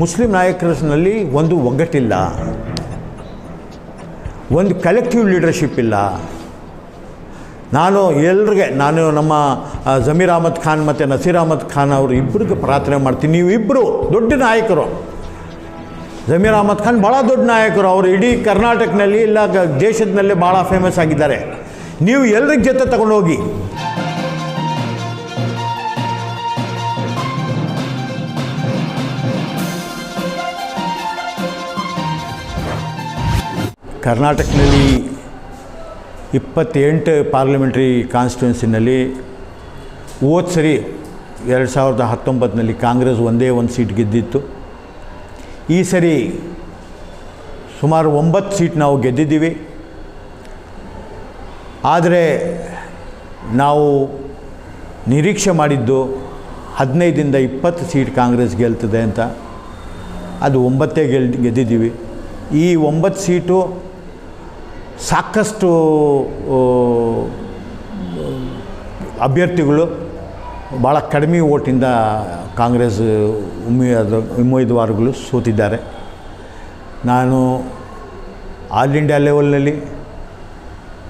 Muslim ನಾಯಕರಲ್ಲಿ ಒಂದು ಒಗ್ಗಟ್ಟಿಲ್ಲ. ಒಂದು ಕಲೆಕ್ಟಿವ್ ಲೀಡರ್ಶಿಪ್ ಇಲ್ಲ. ನಾನು ಎಲ್ರಿಗೆ, ನಾನು ನಮ್ಮ ಜಮೀರ್ ಅಹಮದ್ ಖಾನ್ ಮತ್ತು ನಸೀರ್ ಅಹಮದ್ ಖಾನ್ ಅವರು ಇಬ್ಬರಿಗೆ ಪ್ರಾರ್ಥನೆ ಮಾಡ್ತೀನಿ. ನೀವು ಇಬ್ಬರು ದೊಡ್ಡ ನಾಯಕರು. ಜಮೀರ್ ಅಹಮದ್ ಖಾನ್ ಭಾಳ ದೊಡ್ಡ ನಾಯಕರು. ಅವರು ಇಡೀ ಕರ್ನಾಟಕನಲ್ಲಿ ಇಲ್ಲ ದೇಶದಲ್ಲೇ ಭಾಳ ಫೇಮಸ್ ಆಗಿದ್ದಾರೆ. ನೀವು ಎಲ್ರಿಗೆ ಜೊತೆ ತಗೊಂಡೋಗಿ ಕರ್ನಾಟಕದಲ್ಲಿ ಇಪ್ಪತ್ತೆಂಟು ಪಾರ್ಲಿಮೆಂಟ್ರಿ ಕಾನ್ಸ್ಟಿಟ್ಯೂನ್ಸಿನಲ್ಲಿ ಹೋದ ಸರಿ ಎರಡು ಸಾವಿರದ ಹತ್ತೊಂಬತ್ತರಲ್ಲಿ ಕಾಂಗ್ರೆಸ್ ಒಂದೇ ಒಂದು ಸೀಟ್ ಗೆದ್ದಿತ್ತು. ಈ ಸರಿ ಸುಮಾರು ಒಂಬತ್ತು ಸೀಟ್ ನಾವು ಗೆದ್ದಿದ್ದೀವಿ. ಆದರೆ ನಾವು ನಿರೀಕ್ಷೆ ಮಾಡಿದ್ದು ಹದಿನೈದಿಂದ ಇಪ್ಪತ್ತು ಸೀಟ್ ಕಾಂಗ್ರೆಸ್ ಗೆಲ್ತದೆ ಅಂತ. ಅದು ಒಂಬತ್ತೇ ಗೆಲ್, ಗೆದ್ದಿದ್ದೀವಿ. ಈ ಒಂಬತ್ತು ಸೀಟು ಸಾಕಷ್ಟು ಅಭ್ಯರ್ಥಿಗಳು ಭಾಳ ಕಡಿಮೆ ಓಟಿಂದ ಕಾಂಗ್ರೆಸ್ ಉಮೇದ ಉಮೇದುವಾರಗಳು ಸೋತಿದ್ದಾರೆ. ನಾನು ಆಲ್ ಇಂಡಿಯಾ ಲೆವೆಲ್ನಲ್ಲಿ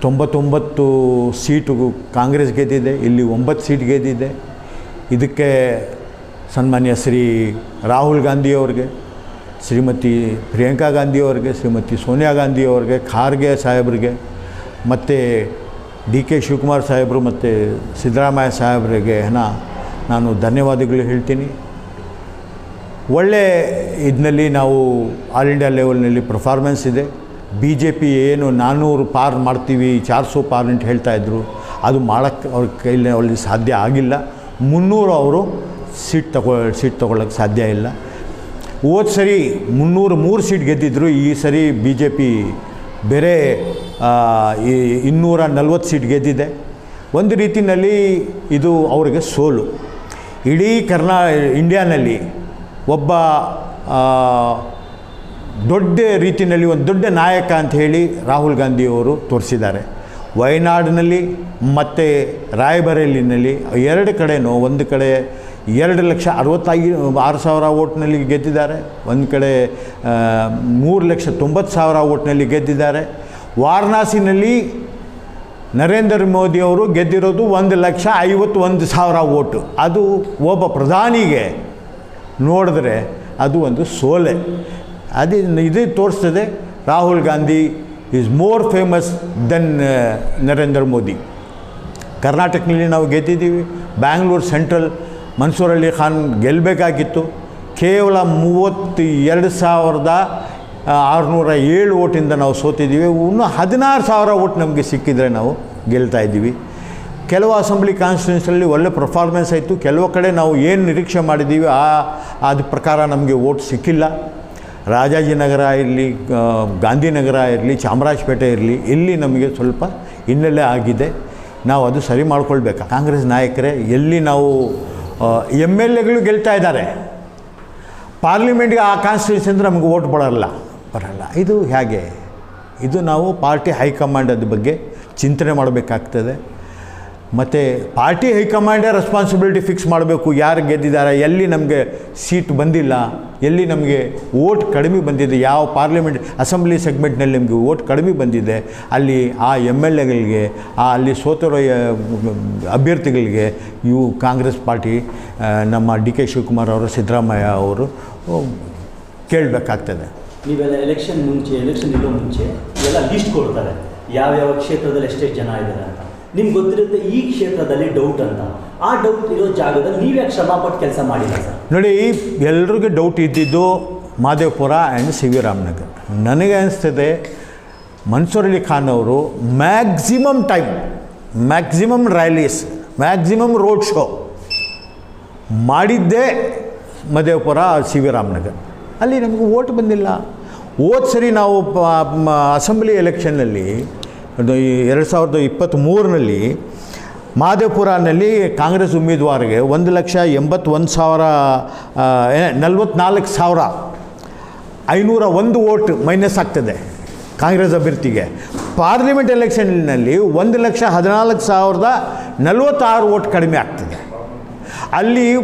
ತೊಂಬತ್ತೊಂಬತ್ತು ಸೀಟು ಕಾಂಗ್ರೆಸ್ ಗೆದ್ದಿದೆ ಇಲ್ಲಿ ಒಂಬತ್ತು ಸೀಟ್ ಗೆದ್ದಿದೆ ಇದಕ್ಕೆ ಸನ್ಮಾನ್ಯ ಶ್ರೀ ರಾಹುಲ್ ಗಾಂಧಿಯವ್ರಿಗೆ ಶ್ರೀಮತಿ ಪ್ರಿಯಾಂಕಾ ಗಾಂಧಿಯವ್ರಿಗೆ, ಶ್ರೀಮತಿ ಸೋನಿಯಾ ಗಾಂಧಿಯವ್ರಿಗೆ, ಖಾರ್ಗೆ ಸಾಹೇಬ್ರಿಗೆ, ಮತ್ತು ಡಿ ಕೆ ಶಿವಕುಮಾರ್ ಸಾಹೇಬರು ಮತ್ತು ಸಿದ್ದರಾಮಯ್ಯ ಸಾಹೇಬರಿಗೆ ನಾನು ಧನ್ಯವಾದಗಳು ಹೇಳ್ತೀನಿ. ಒಳ್ಳೆ ಇದರಲ್ಲಿ ನಾವು ಆಲ್ ಇಂಡಿಯಾ ಲೆವೆಲ್ನಲ್ಲಿ ಪರ್ಫಾರ್ಮೆನ್ಸ್ ಇದೆ. ಬಿ ಜೆ ಪಿ ಏನು ನಾನ್ನೂರು ಪಾರ್ ಮಾಡ್ತೀವಿ, ಚಾರ್ಸು ಪಾರ್ ಅಂತ ಹೇಳ್ತಾಯಿದ್ರು ಅದು ಮಾಡೋಕ್ಕೆ ಅವ್ರ ಕೈಲಿ ಅವಳಿಗೆ ಸಾಧ್ಯ ಆಗಿಲ್ಲ. ಮುನ್ನೂರು ಅವರು ಸೀಟ್ ತಗೊ, ಸೀಟ್ ತೊಗೊಳಕ್ಕೆ ಸಾಧ್ಯ ಇಲ್ಲ. ಹೋದ ಸರಿ ಮುನ್ನೂರು ಮೂರು ಸೀಟ್ ಗೆದ್ದಿದ್ರು, ಈ ಸರಿ ಬಿ ಜೆ ಪಿ ಬೇರೆ ಈ ಇನ್ನೂರ ನಲ್ವತ್ತು ಸೀಟ್ ಗೆದ್ದಿದೆ. ಒಂದು ರೀತಿಯಲ್ಲಿ ಇದು ಅವರಿಗೆ ಸೋಲು. ಇಡೀ ಕರ್ನಾ, ಇಂಡಿಯಾನಲ್ಲಿ ಒಬ್ಬ ದೊಡ್ಡ ರೀತಿಯಲ್ಲಿ ಒಂದು ದೊಡ್ಡ ನಾಯಕ ಅಂತ ಹೇಳಿ ರಾಹುಲ್ ಗಾಂಧಿಯವರು ತೋರಿಸಿದ್ದಾರೆ. ವಯನಾಡಿನಲ್ಲಿ ಮತ್ತು ರಾಯಬರೇಲಿನಲ್ಲಿ ಎರಡು ಕಡೆನೂ, ಒಂದು ಕಡೆ ಎರಡು ಲಕ್ಷ ಅರವತ್ತೈದು ಆರು ಸಾವಿರ ಓಟ್ನಲ್ಲಿ ಗೆದ್ದಿದ್ದಾರೆ. ಒಂದು ಕಡೆ ಮೂರು ಲಕ್ಷ ತೊಂಬತ್ತು ಸಾವಿರ ಓಟ್ನಲ್ಲಿ ಗೆದ್ದಿದ್ದಾರೆ. ವಾರಣಾಸಿನಲ್ಲಿ ನರೇಂದ್ರ ಮೋದಿಯವರು ಗೆದ್ದಿರೋದು ಒಂದು ಲಕ್ಷ ಐವತ್ತೊಂದು ಸಾವಿರ ಓಟು ಅದು ಒಬ್ಬ ಪ್ರಧಾನಿಗೆ ನೋಡಿದ್ರೆ ಅದು ಒಂದು ಸೋಲೆ. ಅದು ಇದು ತೋರಿಸ್ತದೆ, Rahul Gandhi is more famous than Narendra Modi. ಕರ್ನಾಟಕದಲ್ಲಿ ನಾವು ಗೆದ್ದಿದ್ದೀವಿ, ಬ್ಯಾಂಗ್ಳೂರು ಸೆಂಟ್ರಲ್ ಮನ್ಸೂರ್ ಅಲಿ ಖಾನ್ ಗೆಲ್ಲಬೇಕಾಗಿತ್ತು. ಕೇವಲ ಮೂವತ್ತು ಎರಡು ಸಾವಿರದ ಆರುನೂರ ಏಳು ಓಟಿಂದ ನಾವು ಸೋತಿದ್ದೀವಿ. ಇನ್ನೂ ಹದಿನಾರು ಸಾವಿರ ಓಟ್ ನಮಗೆ ಸಿಕ್ಕಿದರೆ ನಾವು ಗೆಲ್ತಾ ಇದ್ದೀವಿ. ಕೆಲವು ಅಸೆಂಬ್ಲಿ ಕಾನ್ಸ್ಟಿಟ್ಯೂನ್ಸಲ್ಲಿ ಒಳ್ಳೆ ಪರ್ಫಾರ್ಮೆನ್ಸ್ ಆಯಿತು. ಕೆಲವು ಕಡೆ ನಾವು ಏನು ನಿರೀಕ್ಷೆ ಮಾಡಿದ್ದೀವಿ, ಆ ಅದ ಪ್ರಕಾರ ನಮಗೆ ಓಟ್ ಸಿಕ್ಕಿಲ್ಲ. ರಾಜಾಜಿನಗರ ಇರಲಿ ಗಾಂಧಿನಗರ ಇರಲಿ, ಚಾಮರಾಜಪೇಟೆ ಇರಲಿ, ಇಲ್ಲಿ ನಮಗೆ ಸ್ವಲ್ಪ ಹಿನ್ನೆಲೆ ಆಗಿದೆ. ನಾವು ಅದು ಸರಿ ಮಾಡ್ಕೊಳ್ಬೇಕು? ಕಾಂಗ್ರೆಸ್ ನಾಯಕರೇ, ಎಲ್ಲಿ ನಾವು ಎಂ ಎಲ್ ಎಗಳು ಗೆಲ್ತಾ ಇದ್ದಾರೆ. ಪಾರ್ಲಿಮೆಂಟ್ಗೆ ಆ ಕಾನ್ಸ್ಟಿಟ್ಯೂನ್ಸಿ ಅಂದರೆ ನಮಗೆ ಓಟ್ ಬರೋಲ್ಲ. ಬರಲ್ಲ. ಇದು ಹೇಗೆ? ಇದು ನಾವು ಪಾರ್ಟಿ ಹೈಕಮಾಂಡದ ಬಗ್ಗೆ ಚಿಂತನೆ ಮಾಡಬೇಕಾಗ್ತದೆ. ಮತ್ತು ಪಾರ್ಟಿ ಹೈಕಮಾಂಡೇ ರೆಸ್ಪಾನ್ಸಿಬಿಲಿಟಿ ಫಿಕ್ಸ್ ಮಾಡಬೇಕು. ಯಾರು ಗೆದ್ದಿದ್ದಾರೆ ಎಲ್ಲಿ ನಮಗೆ ಸೀಟ್ ಬಂದಿಲ್ಲ? ಎಲ್ಲಿ ನಮಗೆ ಓಟ್ ಕಡಿಮೆ ಬಂದಿದೆ? ಯಾವ ಪಾರ್ಲಿಮೆಂಟ್ ಅಸೆಂಬ್ಲಿ ಸೆಗ್ಮೆಂಟ್ನಲ್ಲಿ ನಮಗೆ ಓಟ್ ಕಡಿಮೆ ಬಂದಿದೆ? ಅಲ್ಲಿ ಆ ಎಂ ಎಲ್ ಎಗಳಿಗೆ, ಆ ಅಲ್ಲಿ ಸೋತರೋ ಅಭ್ಯರ್ಥಿಗಳಿಗೆ ಇವು ಕಾಂಗ್ರೆಸ್ ಪಾರ್ಟಿ ನಮ್ಮ ಡಿ ಕೆ ಶಿವಕುಮಾರ್ ಅವರು, ಸಿದ್ದರಾಮಯ್ಯ ಅವರು ಕೇಳಬೇಕಾಗ್ತದೆ. ನೀವೆಲ್ಲ ಎಲೆಕ್ಷನ್ ಮುಂಚೆ ಎಲೆಕ್ಷನ್ ಇರೋ ಮುಂಚೆ ಎಲ್ಲ ಲೀಸ್ಟ್ ಕೊಡ್ತಾರೆ. ಯಾವ್ಯಾವ ಕ್ಷೇತ್ರದಲ್ಲಿ ಎಷ್ಟೆಷ್ಟು ಜನ ಇದ್ದಾರೆ ಅಂತ. ನಿಮ್ಗೆ ಗೊತ್ತಿರುತ್ತೆ ಈ ಕ್ಷೇತ್ರದಲ್ಲಿ ಡೌಟ್ ಅಂತ. ಆ ಡೌಟ್ ಇರೋ ಜಾಗದಲ್ಲಿ ನೀವ್ಯಾಕೆ ಶ್ರಮ ಪಟ್ಟು ಕೆಲಸ ಮಾಡಿಲ್ಲ ಸರ್. ನೋಡಿ, ಎಲ್ರಿಗೂ ಡೌಟ್ ಇದ್ದಿದ್ದು Mahadevapura and C V Ramanagar ನನಗೆ ಅನಿಸ್ತದೆ ಮನ್ಸೂರ್ ಅಲಿ ಖಾನ್ ಅವರು maximum time maximum rallies maximum road show ಮಾಡಿದ್ದೇ ಮದೇವಪುರ ಸಿ ವಿ ರಾಮನಗರ್ ಅಲ್ಲಿ ನಮಗೆ ಓಟ್ ಬಂದಿಲ್ಲ. ಹೋದ ಸರಿ ನಾವು ಅಸೆಂಬ್ಲಿ ಎಲೆಕ್ಷನ್ನಲ್ಲಿ ಎರಡು ಸಾವಿರದ ಇಪ್ಪತ್ತ್ಮೂರರಲ್ಲಿ ಮಾದೇಪುರನಲ್ಲಿ ಕಾಂಗ್ರೆಸ್ ಉಮೇದುವಾರಿಗೆ ಒಂದು ಲಕ್ಷ ಎಂಬತ್ತೊಂದು ಸಾವಿರ ನಲ್ವತ್ನಾಲ್ಕು ಸಾವಿರ ಐನೂರ ಒಂದು ಓಟ್ ಮೈನಸ್ ಆಗ್ತದೆ ಕಾಂಗ್ರೆಸ್ ಅಭ್ಯರ್ಥಿಗೆ. ಪಾರ್ಲಿಮೆಂಟ್ ಎಲೆಕ್ಷನ್ನಲ್ಲಿ ಒಂದು ಲಕ್ಷ ಹದಿನಾಲ್ಕು ಸಾವಿರದ ನಲವತ್ತಾರು ಓಟ್ ಕಡಿಮೆ ಆಗ್ತದೆ. ಅಲ್ಲಿ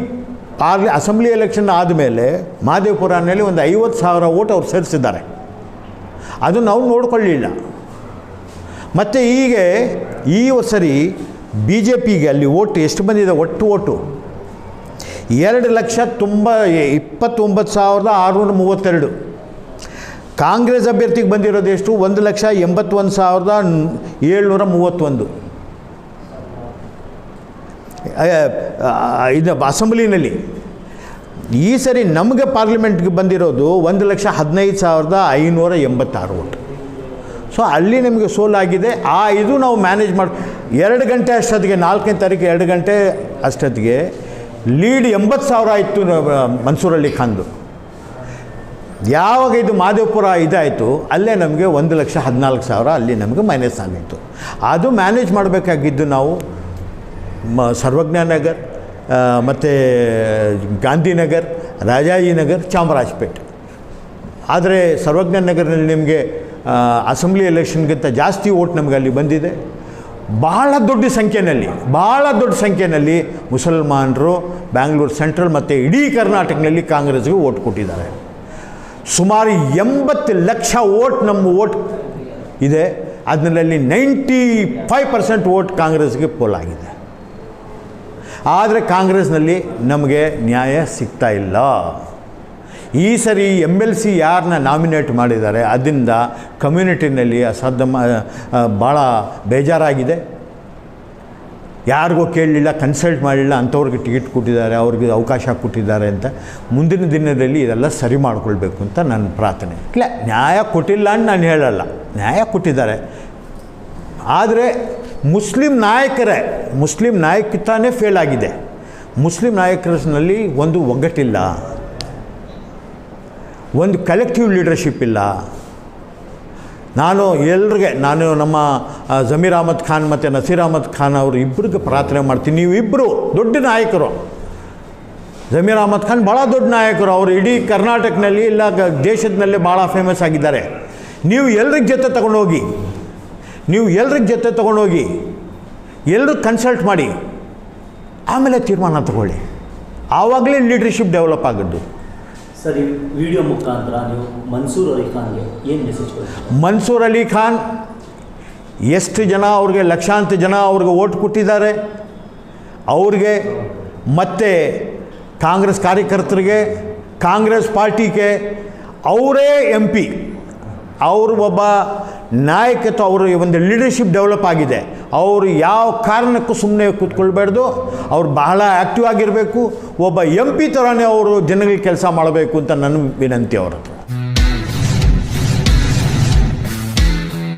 ಪಾರ್ಲಿ, ಅಸೆಂಬ್ಲಿ ಎಲೆಕ್ಷನ್ ಆದಮೇಲೆ ಮಹದೇವಪುರನಲ್ಲಿ ಒಂದು ಐವತ್ತು ಸಾವಿರ ಓಟ್ ಅವ್ರು ಸೇರಿಸಿದ್ದಾರೆ. ಅದನ್ನು ನಾವು ನೋಡ್ಕೊಳ್ಳಿಲ್ಲ. ಮತ್ತು ಈಗ ಈ ಸರಿ ಬಿ ಜೆ ಪಿಗೆ ಅಲ್ಲಿ ಓಟ್ ಎಷ್ಟು ಬಂದಿದೆ ಒಟ್ಟು ಓಟು? ಎರಡು ಲಕ್ಷ ತುಂಬ ಇಪ್ಪತ್ತೊಂಬತ್ತು ಸಾವಿರದ ಆರುನೂರ ಮೂವತ್ತೆರಡು. ಕಾಂಗ್ರೆಸ್ ಅಭ್ಯರ್ಥಿಗೆ ಬಂದಿರೋದು ಎಷ್ಟು? ಒಂದು ಲಕ್ಷ ಎಂಬತ್ತೊಂದು ಸಾವಿರದ ಏಳ್ನೂರ ಮೂವತ್ತೊಂದು. ಇದು ಅಸೆಂಬ್ಲಿನಲ್ಲಿ. ಈ ಸರಿ ನಮಗೆ ಪಾರ್ಲಿಮೆಂಟ್ಗೆ ಬಂದಿರೋದು ಒಂದು ಲಕ್ಷ ಹದಿನೈದು ಸಾವಿರದ ಐನೂರ ಎಂಬತ್ತಾರು ಓಟ್. ಸೊ ಅಲ್ಲಿ ನಿಮಗೆ ಸೋಲಾಗಿದೆ. ಆ ಇದು ನಾವು ಮ್ಯಾನೇಜ್ ಮಾಡಿ, ಎರಡು ಗಂಟೆ ಅಷ್ಟೊತ್ತಿಗೆ, ನಾಲ್ಕನೇ ತಾರೀಕು ಎರಡು ಗಂಟೆ ಅಷ್ಟೊತ್ತಿಗೆ ಲೀಡ್ ಎಂಬತ್ತು ಸಾವಿರ ಇತ್ತು ಮನ್ಸೂರಳ್ಳಿ ಮನ್ಸೂರ್ ಅಲಿ ಖಾನ್ದು. ಯಾವಾಗ ಇದು ಮಾದೇವಪುರ ಇದಾಯಿತು, ಅಲ್ಲೇ ನಮಗೆ ಒಂದು ಲಕ್ಷ ಹದಿನಾಲ್ಕು ಸಾವಿರ ಅಲ್ಲಿ ನಮಗೆ ಮೈನಸ್ ಆಗಿತ್ತು. ಅದು ಮ್ಯಾನೇಜ್ ಮಾಡಬೇಕಾಗಿದ್ದು ನಾವು, ಮ ಸರ್ವಜ್ಞಾನಗರ್ ಮತ್ತು ಗಾಂಧಿನಗರ್ ರಾಜಾಜಿನಗರ್ ಚಾಮರಾಜಪೇಟೆ. ಆದರೆ ಸರ್ವಜ್ಞ ನಗರದಲ್ಲಿ ನಿಮಗೆ ಅಸೆಂಬ್ಲಿ ಎಲೆಕ್ಷನ್ಗಿಂತ ಜಾಸ್ತಿ ಓಟ್ ನಮಗೆ ಅಲ್ಲಿ ಬಂದಿದೆ. ಬಹಳ ದೊಡ್ಡ ಸಂಖ್ಯೆಯಲ್ಲಿ ಭಾಳ ದೊಡ್ಡ ಸಂಖ್ಯೆಯಲ್ಲಿ ಮುಸಲ್ಮಾನರು ಬ್ಯಾಂಗ್ಳೂರು ಸೆಂಟ್ರಲ್ ಮತ್ತು ಇಡೀ ಕರ್ನಾಟಕದಲ್ಲಿ ಕಾಂಗ್ರೆಸ್ಗೆ ಓಟ್ ಕೊಟ್ಟಿದ್ದಾರೆ. ಸುಮಾರು ಎಂಬತ್ತು ಲಕ್ಷ ಓಟ್ ನಮ್ಮ ಓಟ್ ಇದೆ. ಅದರಲ್ಲಿ ನೈಂಟಿ ಫೈವ್ ಪರ್ಸೆಂಟ್ ಓಟ್ ಕಾಂಗ್ರೆಸ್ಗೆ ಪೋಲಾಗಿದೆ ಆದರೆ ಕಾಂಗ್ರೆಸ್ನಲ್ಲಿ ನಮಗೆ ನ್ಯಾಯ ಸಿಗ್ತಾ ಇಲ್ಲ. ಈ ಸರಿ ಎಂ ಎಲ್ ಸಿ ಯಾರನ್ನ ನಾಮಿನೇಟ್ ಮಾಡಿದ್ದಾರೆ, ಅದರಿಂದ ಕಮ್ಯುನಿಟಿನಲ್ಲಿ ಅಸಾಧ್ಯ ಭಾಳ ಬೇಜಾರಾಗಿದೆ. ಯಾರಿಗೂ ಕೇಳಲಿಲ್ಲ, ಕನ್ಸಲ್ಟ್ ಮಾಡಲಿಲ್ಲ ಅಂಥವ್ರಿಗೆ ಟಿಕೆಟ್ ಕೊಟ್ಟಿದ್ದಾರೆ, ಅವ್ರಿಗೆ ಅವಕಾಶ ಕೊಟ್ಟಿದ್ದಾರೆ ಅಂತ ಮುಂದಿನ ದಿನದಲ್ಲಿ ಇದೆಲ್ಲ ಸರಿ ಮಾಡಿಕೊಳ್ಬೇಕು ಅಂತ ನನ್ನ ಪ್ರಾರ್ಥನೆ. ಇಲ್ಲ, ನ್ಯಾಯ ಕೊಟ್ಟಿಲ್ಲ ಅಂತ ನಾನು ಹೇಳಲ್ಲ. ನ್ಯಾಯ ಕೊಟ್ಟಿದ್ದಾರೆ. ಆದರೆ ಮುಸ್ಲಿಂ ನಾಯಕರೇ, ಮುಸ್ಲಿಂ ನಾಯಕತಾನೇ ಫೇಲ್ ಆಗಿದೆ. ಮುಸ್ಲಿಂ ನಾಯಕರಲ್ಲಿ ಒಂದು ಒಗ್ಗಟ್ಟಿಲ್ಲ. ಒಂದು ಕಲೆಕ್ಟಿವ್ ಲೀಡರ್ಶಿಪ್ ಇಲ್ಲ. ನಾನು ಎಲ್ರಿಗೆ, ನಾನು ನಮ್ಮ ಜಮೀರ್ ಅಹಮದ್ ಖಾನ್ ಮತ್ತು ನಸೀರ್ ಅಹಮದ್ ಖಾನ್ ಅವರು ಇಬ್ಬರಿಗೆ ಪ್ರಾರ್ಥನೆ ಮಾಡ್ತೀನಿ. ನೀವು ಇಬ್ಬರು ದೊಡ್ಡ ನಾಯಕರು. ಜಮೀರ್ ಅಹಮದ್ ಖಾನ್ ಭಾಳ ದೊಡ್ಡ ನಾಯಕರು. ಅವರು ಇಡೀ ಕರ್ನಾಟಕನಲ್ಲಿ ಇಲ್ಲ ದೇಶದಲ್ಲೇ ಭಾಳ ಫೇಮಸ್ ಆಗಿದ್ದಾರೆ. ನೀವು ಎಲ್ರಿಗೆ ಜೊತೆ ತಗೊಂಡೋಗಿ, ನೀವು ಎಲ್ರಿಗೆ ಜೊತೆ ತಗೊಂಡೋಗಿ ಎಲ್ಲರೂ ಕನ್ಸಲ್ಟ್ ಮಾಡಿ, ಆಮೇಲೆ ತೀರ್ಮಾನ ತಗೊಳ್ಳಿ. ಆವಾಗಲೇ ಲೀಡರ್ಶಿಪ್ ಡೆವಲಪ್ ಆಗೋದು. ಸರ್ ವಿಡಿಯೋ ಮುಖಾಂತರ ನೀವು ಮನ್ಸೂರ್ ಅಲಿ ಖಾನ್ಗೆ ಏನು ಮೆಸೇಜ್ ಮನ್ಸೂರ್ ಅಲಿ ಖಾನ್, ಎಷ್ಟು ಜನ ಅವ್ರಿಗೆ, ಲಕ್ಷಾಂತರ ಜನ ಅವ್ರಿಗೆ ಓಟ್ ಕೊಟ್ಟಿದ್ದಾರೆ. ಅವ್ರಿಗೆ ಮತ್ತೆ ಕಾಂಗ್ರೆಸ್ ಕಾರ್ಯಕರ್ತರಿಗೆ, ಕಾಂಗ್ರೆಸ್ ಪಾರ್ಟಿಗೆ ಅವರೇ ಎಂ ಪಿ ಅವರು ಒಬ್ಬ ನಾಯಕತ್ವ, ಅವರು ಒಂದು ಲೀಡರ್ಶಿಪ್ ಡೆವಲಪ್ ಆಗಿದೆ. ಅವರು ಯಾವ ಕಾರಣಕ್ಕೂ ಸುಮ್ಮನೆ ಕೂತ್ಕೊಳ್ಬಾರ್ದು. ಅವ್ರು ಬಹಳ ಆ್ಯಕ್ಟಿವ್ ಆಗಿರಬೇಕು. ಒಬ್ಬ ಎಂ ಪಿ ಥರನೇ ಅವರು ಜನಗಳಿಗೆ ಕೆಲಸ ಮಾಡಬೇಕು ಅಂತ ನನ್ನ ವಿನಂತಿ ಅವ್ರ ಹತ್ರ.